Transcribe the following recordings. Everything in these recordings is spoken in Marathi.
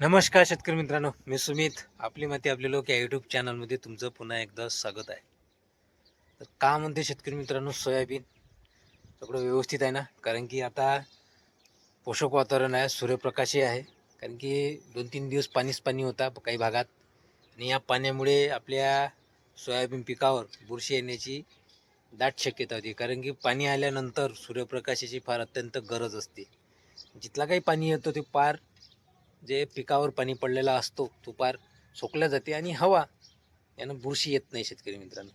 नमस्कार शेतकरी मित्रांनो मी सुमित. आपली माती आपले लोक या यूट्यूब चॅनलमध्ये तुमचं पुन्हा एकदा स्वागत आहे. तर का म्हणते शेतकरी मित्रांनो सोयाबीन सगळं व्यवस्थित आहे ना? कारण की आता पोषक वातावरण आहे सूर्यप्रकाशही आहे. कारण की दोन तीन दिवस पाणीच पाणी होता काही भागात. आणि या पाण्यामुळे आपल्या सोयाबीन पिकावर बुरशी येण्याची दाट शक्यता होती. कारण की पाणी आल्यानंतर सूर्यप्रकाशाची फार अत्यंत गरज असते. जिथला काही पाणी येतो ते पार जे पिकावर पाणी पडलेला असतो तो पार सोकल्या जाते आणि हवा यानं बुरशी येत नाही शेतकरी मित्रांनो.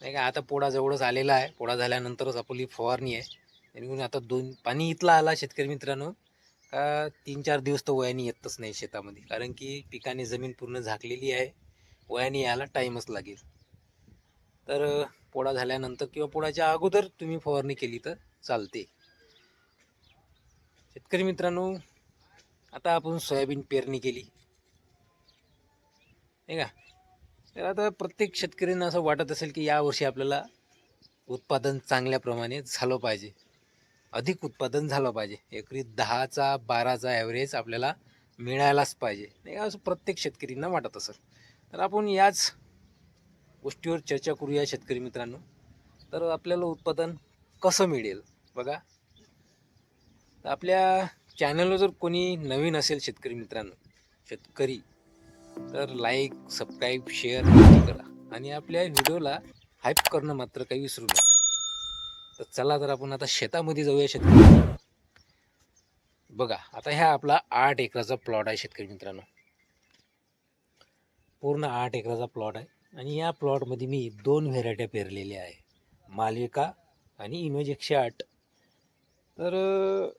नाही का आता पोळा जवळच आलेला आहे. पोळा झाल्यानंतरच आपली फवारणी आहे. म्हणून आता दोन पाणी इथला आला शेतकरी मित्रांनो का तीन चार दिवस तर वयाने येतच नाही शेतामध्ये. कारण की पिकाने जमीन पूर्ण झाकलेली आहे. वयाने यायला टाईमच लागेल. तर पोळा झाल्यानंतर किंवा पोळाच्या अगोदर तुम्ही फवारणी केली तर चालते. शेतकरी मित्रांनो आता आपण सोयाबीन पेरणी केली. नाही का? तर आता प्रत्येक शेतकऱ्यांना असं वाटत असेल की यावर्षी आपल्याला उत्पादन चांगल्या प्रमाणे झालं पाहिजे. अधिक उत्पादन झालं पाहिजे. एकरी दहाचा बाराचा ॲव्हरेज आपल्याला मिळायलाच पाहिजे. नाही का? असं प्रत्येक शेतकरींना वाटत असेल. तर आपण याच गोष्टीवर चर्चा करूया शेतकरी मित्रांनो. तर आपल्याला उत्पादन कसं मिळेल? बघा. तर आपल्या चॅनलवर जर कोणी नवीन असेल शेतकरी मित्रांनो शेतकरी तर लाईक सबस्क्राईब शेअर करा. आणि आपल्या व्हिडिओला हाईप करणं मात्र काही विसरू नका. तर चला तर आपण आता शेतामध्ये जाऊया शेतकरी बघा आता ह्या आपला आठ एकराचा प्लॉट आहे शेतकरी मित्रांनो. पूर्ण आठ एकराचा प्लॉट आहे. आणि या प्लॉटमध्ये मी दोन व्हेरायट्या पेरलेल्या आहे. मालिका आणि इनोज एकशे आठ. तर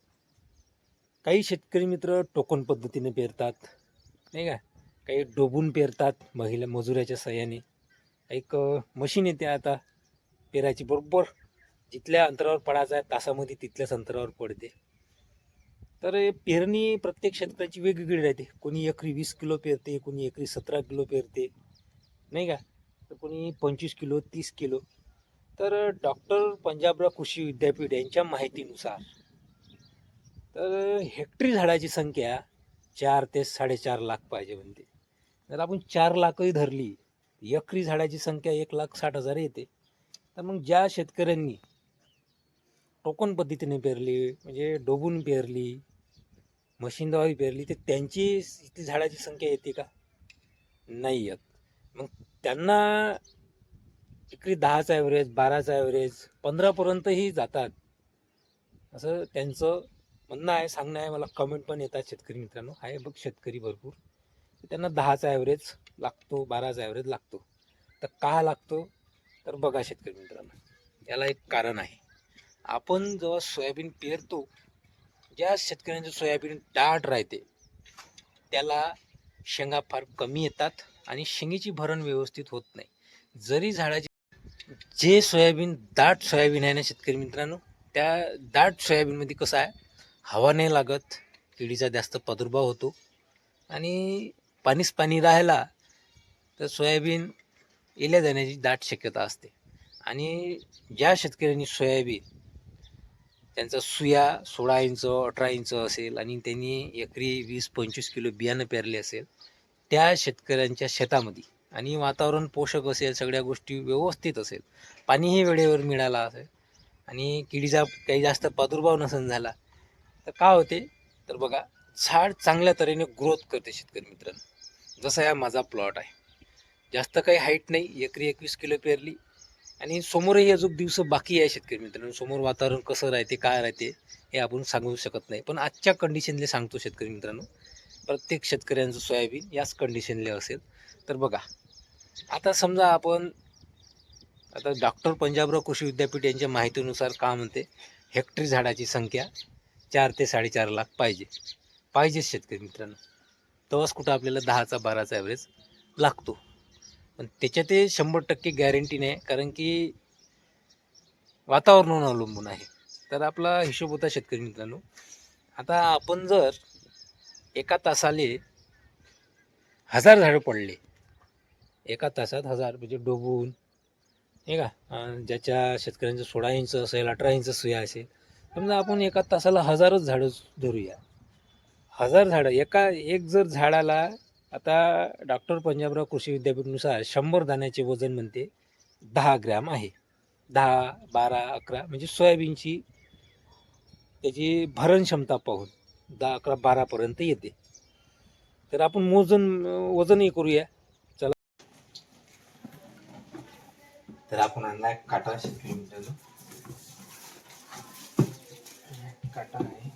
काही शेतकरी मित्र टोकन पद्धतीने पेरतात नाही का? काही डोबून पेरतात महिला मजुराच्या सहाय्याने एक मशीन येते आता पेरायची बरोबर. जिथल्या अंतरावर पडायचं आहे तासामध्ये तिथल्याच अंतरावर पडते. तर पेरणी प्रत्येक शेतकऱ्याची वेगवेगळी राहते. कोणी एकरी वीस किलो पेरते कोणी एकरी सतरा किलो पेरते नाही का? तर कोणी पंचवीस किलो तीस किलो. तर डॉक्टर पंजाबराव कृषी विद्यापीठ यांच्या माहितीनुसार तर हेक्टरी झाडाची संख्या चार ते साडेचार लाख पाहिजे म्हणते. जर आपण चार लाखही धरली एकरी झाडाची संख्या एक लाख साठ हजार येते. तर मग ज्या शेतकऱ्यांनी टोकन पद्धतीने पेरली म्हणजे डोबून पेरली मशीनद्वारे पेरली तर त्यांची इथली झाडाची संख्या येते का? नाही येत. मग त्यांना एकरी दहाचा ॲव्हरेज बाराचा ॲव्हरेज पंधरापर्यंतही जातात. असं त्यांचं म्हणणं आहे सांगणं आहे मला कमेंट पण येतात शेतकरी मित्रांनो. आहे बघ शेतकरी भरपूर. त्यांना दहाचा ॲव्हरेज लागतो बाराचा ॲव्हरेज लागतो. तर का लागतो? तर बघा शेतकरी मित्रांनो. याला एक कारण आहे. आपण जेव्हा सोयाबीन पेरतो ज्या शेतकऱ्यांचं सोयाबीन दाट राहते त्याला शेंगा फार कमी येतात आणि शेंगीची भरण व्यवस्थित होत नाही. जरी झाडाची जे सोयाबीन दाट सोयाबीन आहे ना शेतकरी मित्रांनो त्या दाट सोयाबीनमध्ये कसं आहे? हवा नाही लागत किडीचा जास्त प्रादुर्भाव होतो. आणि पाणीच पाणी राहिला तर सोयाबीन येल्या जाण्याची दाट शक्यता असते. आणि ज्या शेतकऱ्यांनी सोयाबीन त्यांचा सुया सोळा इंच अठरा इंच असेल आणि त्यांनी एकरी वीस पंचवीस किलो बियाणं पेरले असेल त्या शेतकऱ्यांच्या शेतामध्ये आणि वातावरण पोषक असेल सगळ्या गोष्टी व्यवस्थित असेल पाणीही वेळेवर मिळाला असेल आणि किडीचा काही जास्त प्रादुर्भाव नसेल झाला तर का होते? तर बघा झाड चांगल्या तऱ्हेने ग्रोथ करते शेतकरी मित्रांनो. जसा हा माझा प्लॉट आहे. जास्त काही हाईट नाही एकरी एकवीस किलो पेरली. आणि समोरही अजून दिवस बाकी आहे शेतकरी मित्रांनो. समोर वातावरण कसं राहते काय राहते हे आपण सांगू शकत नाही. पण आजच्या कंडिशनले सांगतो शेतकरी मित्रांनो. प्रत्येक शेतकऱ्यांचं सोयाबीन याच कंडिशनले असेल. तर बघा आता समजा आपण आता डॉक्टर पंजाबराव कृषी विद्यापीठ यांच्या माहितीनुसार का म्हणते? हेक्टरी झाडाची संख्या चार ते साडेचार लाख पाहिजे. पाहिजेच शेतकरी मित्रांनो. तेव्हाच कुठं आपल्याला दहाचा बाराचा ॲव्हरेज लागतो. पण त्याच्यात ते शंभर टक्के गॅरंटी नाही कारण की वातावरणावर अवलंबून आहे. तर आपला हिशोब होता शेतकरी मित्रांनो. आता आपण जर एका तासाले हजार झाडं पडले. एका तासात हजार म्हणजे डोबून नाही का? ज्याच्या शेतकऱ्यांचं सोळा इंच असेल अठरा इंच सुया असेल समजा आपण एका तासाला हजारच झाडं धरूया. हजार झाडं एका एक जर झाडाला आता डॉक्टर पंजाबराव कृषी विद्यापीठनुसार शंभर दाण्याचे वजन म्हणते दहा ग्रॅम आहे. दहा बारा अकरा म्हणजे सोयाबीनची त्याची भरण क्षमता पाहून दहा अकरा बारापर्यंत येते. तर आपण मोजन वजनही करूया. चला. तर आपण आणला काटा शेतकरी मित्रांनो काटा आहे.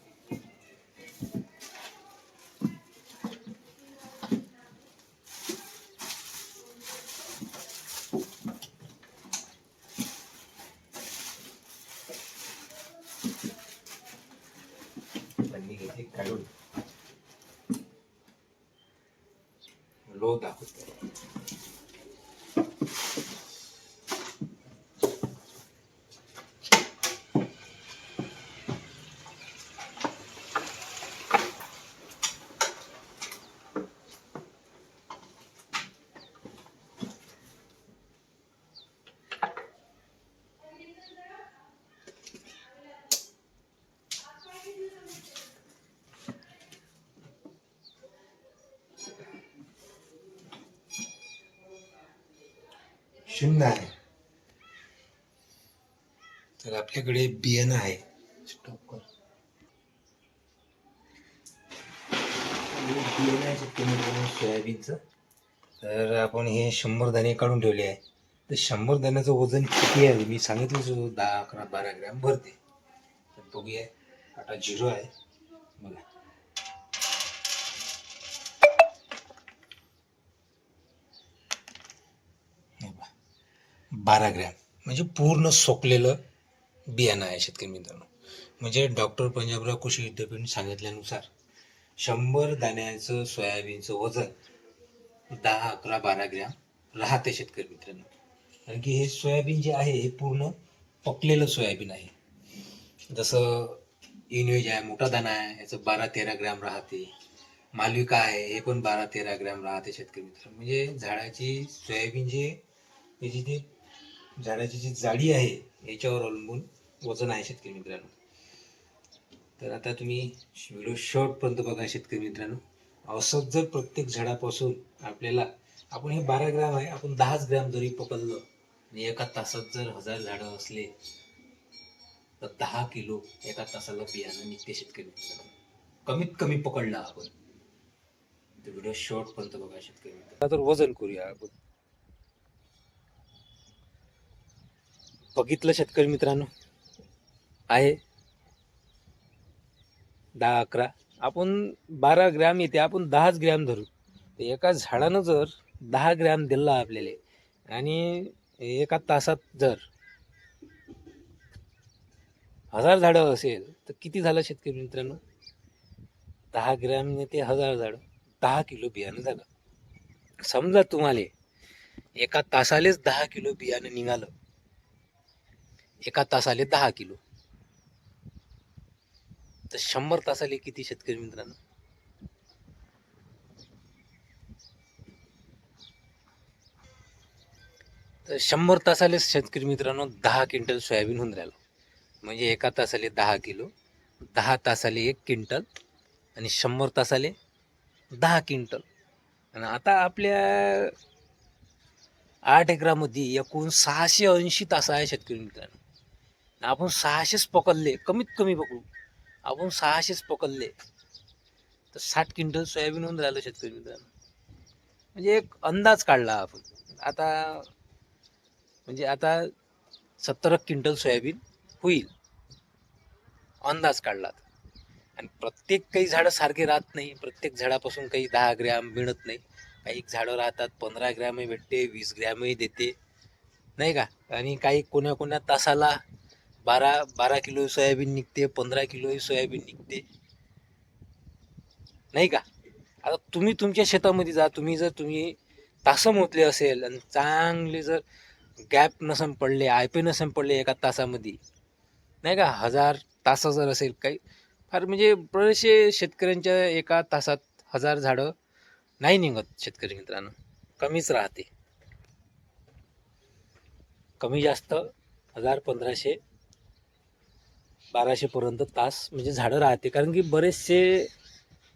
त्यांनी घेतली काढून. शून्य आहे तर आपल्याकडे बियाणं आहे. स्टॉप कर. बियाणं आहे सोयाबीनचं. तर आपण हे शंभर दाणे काढून ठेवले आहे. तर शंभर दाण्याचं वजन किती आहे? मी सांगितलंच होतं दहा अकरा बारा ग्रॅम भरते. तर बघूया. आता झिरो आहे. बघा. बारा ग्रॅम. म्हणजे पूर्ण सोकलेलं बियाणं आहे शेतकरी मित्रांनो. म्हणजे डॉक्टर पंजाबराव कृषी विद्यापीठ सांगितल्यानुसार शंभर दाण्याचं सोयाबीनचं वजन दहा अकरा बारा ग्रॅम राहते शेतकरी मित्रांनो. कारण की हे सोयाबीन जे आहे हे पूर्ण पकलेलं सोयाबीन आहे. जसं इनवेज आहे मोठा दाणा आहे याचं बारा तेरा ग्रॅम राहते. मालविका आहे हे पण बारा तेरा ग्रॅम राहते शेतकरी मित्र म्हणजे झाडाची सोयाबीन जे त्याची ते झाडाची जी जाडी आहे याच्यावर अवलंबून वजन आहे शेतकरी मित्रांनो. तर आता तुम्ही व्हिडिओ शॉर्टपर्यंत बघा शेतकरी मित्रांनो. औषध जर प्रत्येक झाडापासून आपल्याला आपण हे बारा ग्रॅम आहे आपण दहाच ग्रॅम जरी पकडलं आणि एका तासात जर हजार झाडं असले तर दहा किलो एका तासाला बियाणं निघते शेतकरी मित्रांनो. कमीत कमी पकडला आपण. व्हिडिओ शॉर्टपर्यंत बघा शेतकरी मित्रांनो. तर वजन करूया आपण. बघितलं शेतकरी मित्रांनो? आहे. दहा अकरा. आपण बारा ग्रॅम येते आपण दहाच ग्रॅम धरू. तर एका झाडानं जर दहा ग्रॅम दिला आपल्याला आणि एका तासात जर हजार झाडं असेल तर किती झालं शेतकरी मित्रांनो? दहा ग्रॅमने ते हजार झाडं दहा किलो बियाणं झालं. समजा तुम्हाला एका तासालेच दहा किलो बियाणं निघालं. एका तासाले दहा किलो. तर शंभर तासाले किती शेतकरी मित्रांनो? तर शंभर तासाले शेतकरी मित्रांनो दहा क्विंटल सोयाबीन होऊन राहिलो. म्हणजे एका तासाले दहा किलो दहा तासाले एक क्विंटल आणि शंभर तासाले दहा क्विंटल. आणि आता आपल्या आठ एकरामध्ये एकूण सहाशे ऐंशी तास आहे शेतकरी मित्रांनो. आपण सहाशेच पकडले कमीत कमी पकडू. आपण सहाशेच पकडले तर साठ क्विंटल सोयाबीन होऊन राहिलं शेतकरी मित्रांनो. म्हणजे एक अंदाज काढला आपण. आता म्हणजे आता सत्तर क्विंटल सोयाबीन होईल. अंदाज काढला. आता. आणि प्रत्येक काही झाडं सारखे राहत नाही. प्रत्येक झाडापासून काही दहा ग्रॅम मिळत नाही. काही झाडं राहतात पंधरा ग्रॅमही भेटते वीस ग्रॅमही देते. नाही का? आणि काही कोण्या कोण्या तासाला बारा बारा किलो सोयाबीन निघते पंधरा किलो सोयाबीन निघते. नाही का? आता तुम्ही तुमच्या शेतामध्ये जा तुम्ही जर तुम्ही तासं होतले असेल आणि चांगले जर गॅप नसन पडले आय पी नसन पडले एका तासामध्ये नाही का? हजार तासा जर असेल काही फार म्हणजे बरेचसे शेतकऱ्यांच्या एका तासात हजार झाडं नाही निघत शेतकरी मित्रांनो. कमीच राहते. कमी जास्त हजार पंधराशे बाराशेपर्यंत तास म्हणजे झाडं राहते. कारण की बरेचसे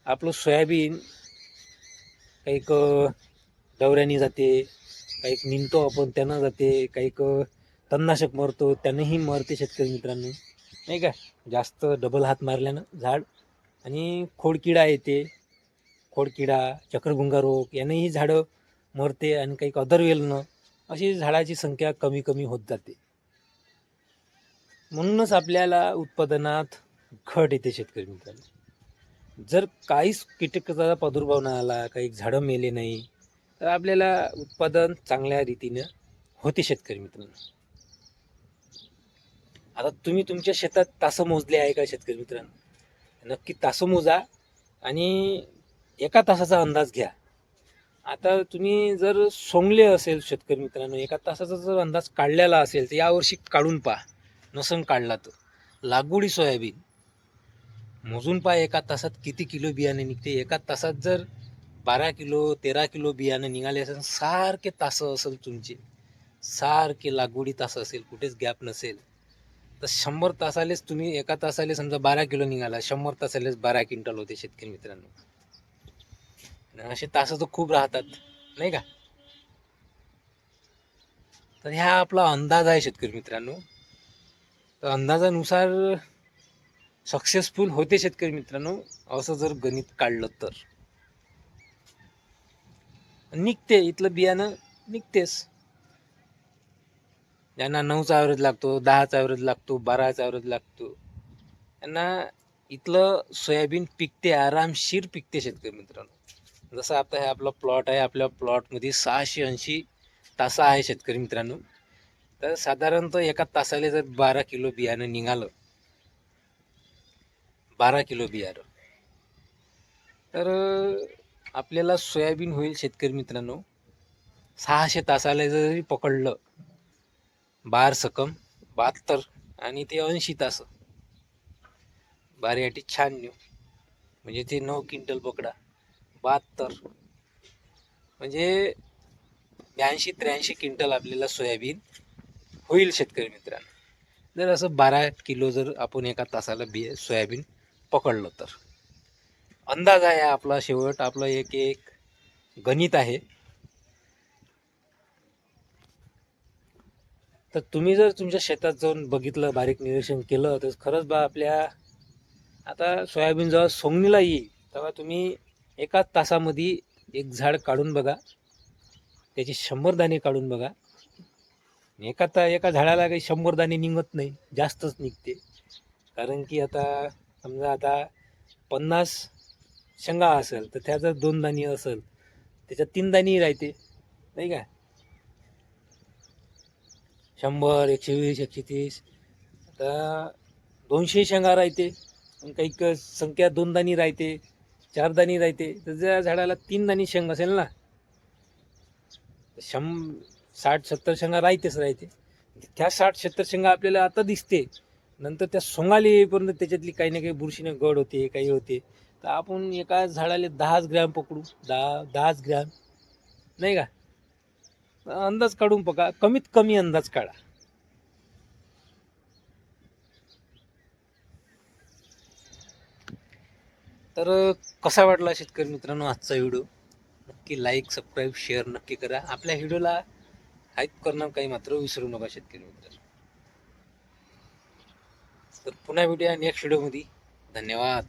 आपलं सोयाबीन काहीक दवऱ्याने जाते काहीक निंदतो आपण त्यानं जाते काहीक तणनाशक मरतो त्यानंही मरते शेतकरी मित्रांनो. नाही का? जास्त डबल हात मारल्यानं झाड आणि खोडकिडा येते. खोडकिडा चक्रभुंगा रोग यांनाही झाडं मरते आणि काही अदर वेलनं अशी झाडाची संख्या कमी कमी होत जाते. म्हणूनच आपल्याला उत्पादनात घट येते शेतकरी मित्रांनो. जर काहीच कीटकाचा प्रादुर्भाव नाही आला काही झाडं मेले नाही तर आपल्याला उत्पादन चांगल्या रीतीनं होते शेतकरी मित्रांनो. आता तुम्ही तुमच्या शेतात तासं मोजले आहे का शेतकरी मित्रांनो? नक्की तासं मोजा आणि एका तासाचा अंदाज घ्या. आता तुम्ही जर सोंगले असेल शेतकरी मित्रांनो एका तासाचा जर अंदाज काढलेला असेल तर यावर्षी काढून पहा. नसन काढला तर लागवडी सोयाबीन. मोजून पाय एका तासात किती किलो बियाणे निघते? एका तासात जर बारा किलो तेरा किलो बियाणं निघाले असेल सारखे तासं असेल तुमचे. सारखे लागवडी तास असेल कुठेच गॅप नसेल. तर शंभर तासालेच तुम्ही एका तासाले समजा बारा किलो निघाला शंभर तासालेच बारा क्विंटल होते शेतकरी मित्रांनो. असे तास तर खूप राहतात नाही का? तर ह्या आपला अंदाज आहे शेतकरी मित्रांनो. तर अंदाजानुसार सक्सेसफुल होते शेतकरी मित्रांनो असं जर गणित काढलं तर. निघते इथलं बियाणं निघतेच. ज्यांना नऊचा ॲव्हरेज लागतो दहाचा ॲव्हरेज लागतो बाराचा ॲव्हरेज लागतो. त्यांना इथलं सोयाबीन पिकते आरामशीर पिकते शेतकरी मित्रांनो. जसं आता हे आपला प्लॉट आहे आपल्या प्लॉटमध्ये सहाशे ऐंशी तासा आहे शेतकरी मित्रांनो. तर साधारणतः एका तासाला जर बारा किलो बियाणं निघालं बारा किलो बियाणं तर आपल्याला सोयाबीन होईल शेतकरी मित्रांनो. सहाशे तासाला जरी पकडलं बार सकम बहात्तर आणि ते ऐंशी तास. बारी शहाण्णव म्हणजे ते नऊ क्विंटल पकडा. बहात्तर म्हणजे ब्याऐंशी त्र्याऐंशी क्विंटल आपल्याला सोयाबीन होईल शेतकरी मित्रांनो. जर असं बारा किलो जर आपण एका तासाला बी सोयाबीन पकडलं तर. अंदाज आहे आपला शेवट आपलं एक एक गणित आहे. तर तुम्ही जर तुमच्या शेतात जाऊन बघितलं बारीक निरीक्षण केलं तर खरंच बा आपल्या आता सोयाबीन जेव्हा सोंगणीला येईल तेव्हा तुम्ही एका तासामध्ये एक झाड काढून बघा. त्याची शंभर दाणे काढून बघा. एका तर एका झाडाला काही शंभर दाणे निघत नाही जास्तच निघते. कारण की आता समजा आता पन्नास शेंगा असेल तर त्या जर दोन दाणी असेल त्याच्यात तीन दाणी राहते नाही का? शंभर एकशे वीस एकशे तीस आता दोनशे शेंगा राहते काही संख्या दोन दाणी राहते चार दाणी राहते तर ज्या झाडाला तीन दाणी शेंग असेल ना शं साठ सत्तर शेंगा राहतेच राहते. त्या साठ सत्तर शेंगा आपल्याला आता दिसते. नंतर त्या सोंगाली येईपर्यंत त्याच्यातली काही ना काही बुरशीने गड होते काही होते. तर आपण एका झाडाला दहाच ग्रॅम पकडू. दहा दहाच ग्रॅम. नाही का? अंदाज काढून बघा कमीत कमी अंदाज काढा. तर कसा वाटला शेतकरी मित्रांनो आजचा व्हिडिओ? नक्की लाईक सबस्क्राईब शेअर नक्की करा. आपल्या व्हिडिओला हाईप करणं काही मात्र विसरू नका शेतकरी मित्र तर पुन्हा भेटूया नेक्स्ट व्हिडिओमध्ये धन्यवाद.